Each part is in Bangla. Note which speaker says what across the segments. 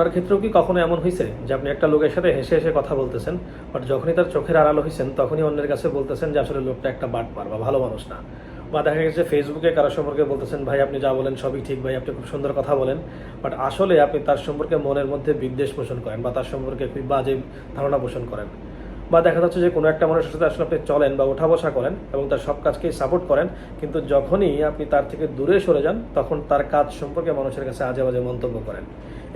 Speaker 1: আপনার ক্ষেত্রেও কি কখনো এমন হয়েছে যে আপনি একটা লোকের সাথে হেসে হেসে কথা বলতেছেন বাট যখনই তার চোখের আড়ালো হয়েছেন তখনই অন্যের কাছে বলতেছেন যে আসলে লোকটা একটা বাট পার বা ভালো মানুষ না। বা দেখা গেছে ফেসবুকে কারও সম্পর্কে বলতেছেন, ভাই, আপনি যা বলেন সবই ঠিক, ভাই, আপনি খুব সুন্দর কথা বলেন। বাট আসলে আপনি তার সম্পর্কে মনের মধ্যে বিদ্বেষ পোষণ করেন বা তার সম্পর্কে বাজে ধারণা পোষণ করেন। বা দেখা যাচ্ছে যে কোনো একটা মানুষের সাথে আসলে আপনি চলেন বা ওঠা বসা করেন এবং তার সব কাজকেই সাপোর্ট করেন, কিন্তু যখনই আপনি তার থেকে দূরে সরে যান, তখন তার কাজ সম্পর্কে মানুষের কাছে আজে বাজে মন্তব্য করেন।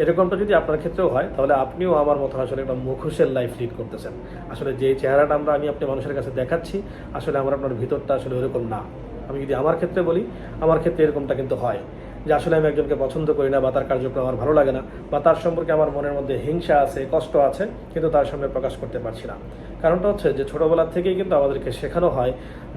Speaker 1: এরকমটা যদি আপনার ক্ষেত্রেও হয়, তাহলে আপনিও আমার মতো আসলে একটা মুখোশের লাইফ লিড করতেছেন। আসলে যে চেহারাটা আমরা, আমি আপনি মানুষের কাছে দেখাচ্ছি, আসলে আমার আপনার ভিতরটা আসলে ওরকম না। আমি যদি আমার ক্ষেত্রে বলি, আমার ক্ষেত্রে এরকমটা কিন্তু হয়। যে আসলে আমি একজনকে পছন্দ করি না বা তার কার্যক্রম আমার ভালো লাগে না বা তার সম্পর্কে আমার মনের মধ্যে হিংসা আছে, কষ্ট আছে, কিন্তু তার সামনে প্রকাশ করতে পারছি না। কারণটা হচ্ছে যে ছোটোবেলার থেকেই কিন্তু আমাদেরকে শেখানো হয়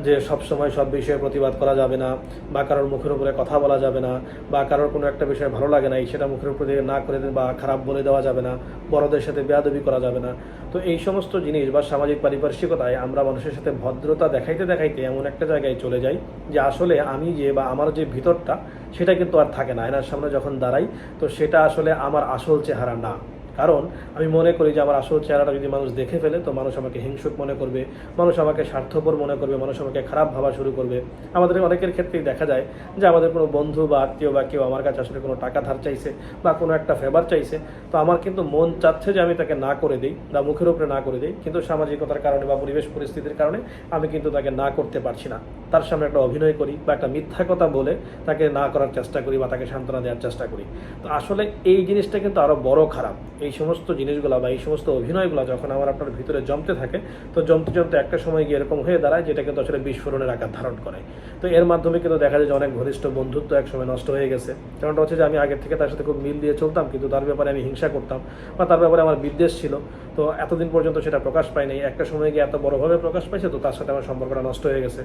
Speaker 1: যে সব সময় সব বিষয়ে প্রতিবাদ করা যাবে না, বা কারোর মুখের উপরে কথা বলা যাবে না, বা কারোর কোনো একটা বিষয় ভালো লাগে না, এই সেটা মুখের উপরে না করে বা খারাপ বলে দেওয়া যাবে না, বড়দের সাথে বেয়াদবি করা যাবে না। তো এই সমস্ত জিনিস বা সামাজিক পারিপার্শ্বিকতায় আমরা মানুষের সাথে ভদ্রতা দেখাইতে দেখাইতে এমন একটা জায়গায় চলে যাই যে আসলে আমি যে বা আমার যে ভিতরটা সেটা কিন্তু আর থাকে না। আয়নার সামনে যখন দাঁড়াই, তো সেটা আসলে আমার আসল চেহারা না। কারণ আমি মনে করি যে আমার আসল চেহারাটা যদি মানুষ দেখে ফেলে, তো মানুষ আমাকে হিংসুক মনে করবে, মানুষ আমাকে স্বার্থপর মনে করবে, মানুষ আমাকে খারাপ ভাবা শুরু করবে। আমাদের অনেকের ক্ষেত্রেই দেখা যায় যে আমাদের কোনো বন্ধু বা আত্মীয় বা কেউ আমার কাছে আসলে কোনো টাকা ধার চাইছে বা কোনো একটা ফেভার চাইছে, তো আমার কিন্তু মন চাচ্ছে যে আমি তাকে না করে দিই বা মুখের উপরে না করে দিই। কিন্তু সামাজিকতার কারণে বা পরিবেশ পরিস্থিতির কারণে আমি কিন্তু তাকে না করতে পারছি না। তার সামনে একটা অভিনয় করি বা একটা মিথ্যা কথা বলে তাকে না করার চেষ্টা করি বা তাকে সান্ত্বনা দেওয়ার চেষ্টা করি। তো আসলে এই জিনিসটা কিন্তু আরও বড় খারাপ। এই সমস্ত জিনিসগুলো বা এই সমস্ত অভিনয়গুলো যখন আমার আপনার ভিতরে জমতে থাকে, তো জমতে জমতে একটা সময় গিয়ে এরকম হয়ে দাঁড়ায় যেটা কিন্তু আসলে বিস্ফোরণের আকার ধারণ করে। তো এর মাধ্যমে কিন্তু দেখা যায় যে অনেক ঘনিষ্ঠ বন্ধুত্ব এক সময় নষ্ট হয়ে গেছে। কারণটা হচ্ছে যে আমি আগের থেকে তার সাথে খুব মিল দিয়ে চলতাম, কিন্তু তার ব্যাপারে আমি হিংসা করতাম বা তার ব্যাপারে আমার বিদ্বেষ ছিল। তো এতদিন পর্যন্ত সেটা প্রকাশ পায়নি একটা সময় গিয়ে এত বড়ভাবে প্রকাশ পাইছে, তো তার সাথে আমার সম্পর্কটা নষ্ট হয়ে গেছে।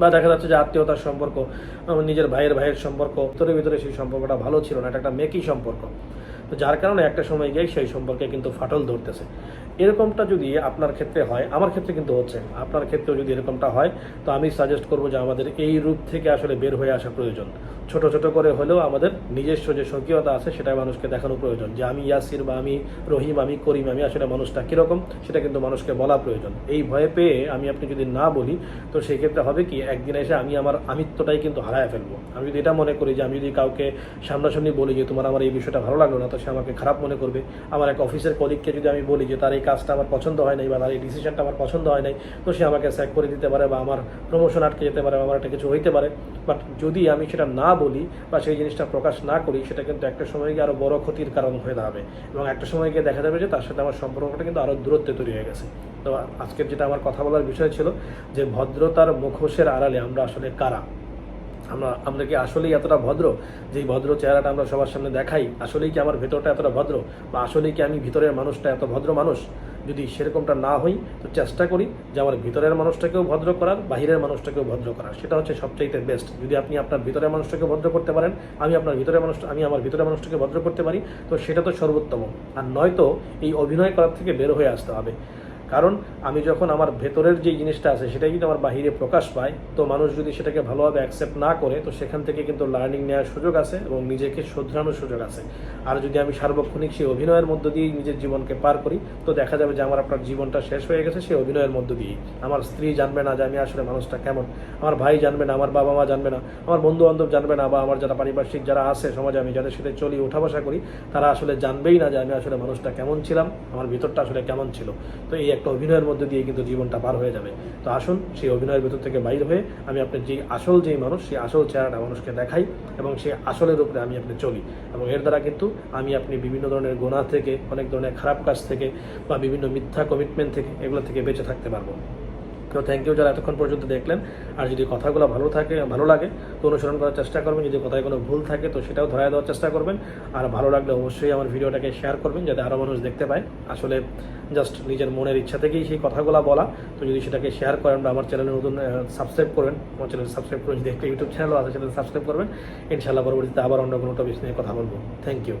Speaker 1: বা দেখা যাচ্ছে যে আত্মীয়তার সম্পর্ক নিজের ভাইয়ের ভাইয়ের সম্পর্ক, ভিতরে ভিতরে সেই সম্পর্কটা ভালো ছিল না, এটা একটা মেকি সম্পর্ক। তো যার কারণে একটা সময় গিয়ে সেই সম্পর্কে কিন্তু ফাটল ধরতেছে। এরকমটা যদি আপনার ক্ষেত্রে হয়, আমার ক্ষেত্রে কিন্তু হচ্ছে, আপনার ক্ষেত্রেও যদি এরকমটা হয়, তো আমি সাজেস্ট করব যে আমাদের এই রূপ থেকে আসলে বের হয়ে আসা প্রয়োজন। ছোট ছোট করে হলেও আমাদের নিজস্ব যে স্বকীয়তা আছে সেটা মানুষকে দেখানো প্রয়োজন। যে আমি ইয়াসির বা আমি রহিম, আমি করিম, আমি আসলে মানুষটা কীরকম, সেটা কিন্তু মানুষকে বলা প্রয়োজন। এই ভয়ে পেয়ে আমি আপনি যদি না বলি, তো সেই ক্ষেত্রে হবে কি একদিন এসে আমি আমার আমিত্বটাই কিন্তু হারায় ফেলব। আমি যদি এটা মনে করি যে আমি যদি কাউকে সামনাসামনি বলি যে তোমার আমার এই বিষয়টা ভালো লাগল না, তো সে আমাকে খারাপ মনে করবে। আমার এক অফিসের কলিগকে যদি আমি বলি যে তার এই কাজটা আমার পছন্দ হয় নাই বা তার এই ডিসিশনটা আমার পছন্দ হয় নাই, তো সে আমাকে স্যাক করে দিতে পারে বা আমার প্রমোশন আটকে যেতে পারে বা আমার একটা কিছু হইতে পারে। বাট যদি আমি সেটা না বলি বা সেই জিনিসটা প্রকাশ না করি, সেটা কিন্তু একটা সময় গিয়ে আরও বড় ক্ষতির কারণ হয়ে দাঁড়াবে। এবং একটা সময় গিয়ে দেখা যাবে যে তার সাথে আমার সম্পর্কটা কিন্তু আরও দূরত্বে তৈরি হয়ে গেছে। তো আজকের যেটা আমার কথা বলার বিষয় ছিল যে ভদ্রতার মুখোশের আড়ালে আমরা আসলে কারা? আমরা আমরা কি আসলেই এতটা ভদ্র? যে ভদ্র চেহারাটা আমরা সবার সামনে দেখাই, আসলেই কি আমার ভেতরটা এতটা ভদ্র? বা আসলেই কি আমি ভিতরের মানুষটা এত ভদ্র মানুষ? যদি সেরকমটা না হই, তো চেষ্টা করি যে আমার ভিতরের মানুষটাকেও ভদ্র করার, বাহিরের মানুষটাকেও ভদ্র করার। সেটা হচ্ছে সবচাইতে বেস্ট যদি আপনি আপনার ভিতরের মানুষটাকে ভদ্র করতে পারেন, আমি আপনার ভিতরের মানুষ, আমি আমার ভিতরের মানুষটাকে ভদ্র করতে পারি, তো সেটা তো সর্বোত্তম। আর নয়তো এই অভিনয় করার থেকে বের হয়ে আসতে হবে। কারণ আমি যখন আমার ভেতরের যে জিনিসটা আছে সেটাই যদি আমার বাহিরে প্রকাশ পায়, তো মানুষ যদি সেটাকে ভালোভাবে অ্যাকসেপ্ট না করে, তো সেখান থেকে কিন্তু লার্নিং নেওয়ার সুযোগ আছে এবং নিজেকে শুধরানোর সুযোগ আছে। আর যদি আমি সার্বক্ষণিক সেই অভিনয়ের মধ্য দিয়েই নিজের জীবনকে পার করি, তো দেখা যাবে যে আমার আপনার জীবনটা শেষ হয়ে গেছে সেই অভিনয়ের মধ্য দিয়েই। আমার স্ত্রী জানবে না যে আমি আসলে মানুষটা কেমন, আমার ভাই জানবে না, আমার বাবা মা জানবে না, আমার বন্ধু বান্ধব জানবে না, বা আমার যারা পারিপার্শ্বিক যারা আছে সমাজে, আমি যাদের সাথে চলি, ওঠা বসা করি, তারা আসলে জানবেই না যে আমি আসলে মানুষটা কেমন ছিলাম, আমার ভিতরটা আসলে কেমন ছিল। তো এই একটা অভিনয়ের মধ্যে দিয়ে কিন্তু জীবনটা পার হয়ে যাবে। তো আসুন, সেই অভিনয়ের ভেতর থেকে বাইর হয়ে আমি আপনার যেই আসল যেই মানুষ, সেই আসল চেহারাটা মানুষকে দেখাই এবং সেই আসলের উপরে আমি আপনি চলি। এবং এর দ্বারা কিন্তু আমি আপনি বিভিন্ন ধরনের গোনা থেকে, অনেক ধরনের খারাপ কাজ থেকে বা বিভিন্ন মিথ্যা কমিটমেন্ট থেকে এগুলো থেকে বেঁচে থাকতে পারব। তো থ্যাংক ইউ যারা এতক্ষণ পর্যন্ত দেখলেন। আর যদি কথাগুলো ভালো থাকে, ভালো লাগে, তো অনুসরণ করার চেষ্টা করবেন। যদি কথায় কোনো ভুল থাকে, তো সেটাও ধরায় দেওয়ার চেষ্টা করবেন। আর ভালো লাগলে অবশ্যই আমার ভিডিওটাকে শেয়ার করবেন, যাতে আরও মানুষ দেখতে পায়। আসলে জাস্ট নিজের মনের ইচ্ছা থেকেই সেই কথাগুলো বলা। তো যদি সেটাকে শেয়ার করেন বা আমার চ্যানেলে নতুন সাবস্ক্রাইব করবেন আমার চ্যানেল সাবস্ক্রাইব করে যদি একটা ইউটিউব চ্যানেলও আছে সেটা সাবস্ক্রাইব করবেন। ইনশাআল্লাহ পরবর্তীতে আবার অন্য কোনো টপিক নিয়ে কথা বলব। Thank you